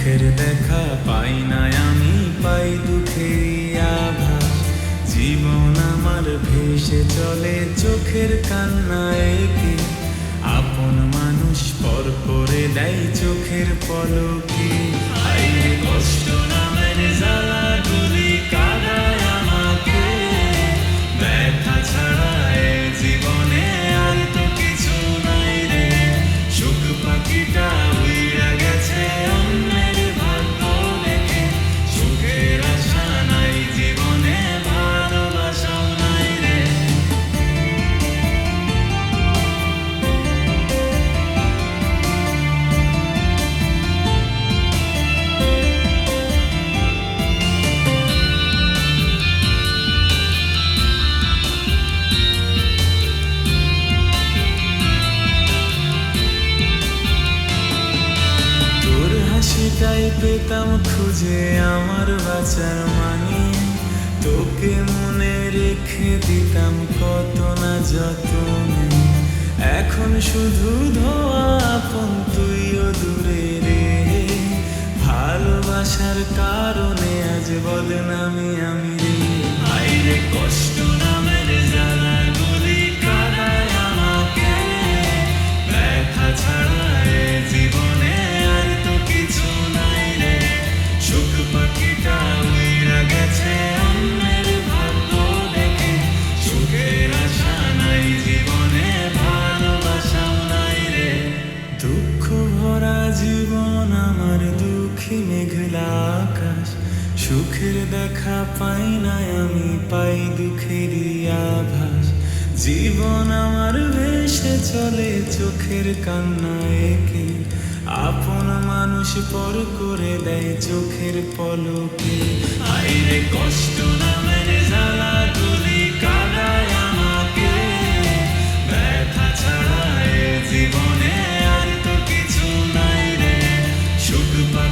মুখের দেখা পাই না, আমি পাই দুঃখের আভাস। জীবন আমার ভেসে চলে, চোখের কান্নায় আপন মানুষ পর করে দেয় চোখের পলকে। কষ্ট নামে তোর হাসিটাই পেতাম খুঁজে আমার বাঁচার মানে। তোকে মনে রেখে দিতাম কত না যতনে। এখন শুধু ধোয়া আপন, তুইও দূরে রে। ভালোবাসার কারণে আজ বদনামি আমি রে। আইরে কষ্ট নামের দুঃখী মেঘলা আকাশ, সুখের দেখা পাই না আমি, পাই দুঃখের আভাস। জীবন আমার ভেসে চলে, চোখের কান্না একে। আপন মানুষ পর করে দেয় চোখের পলকে।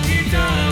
he done.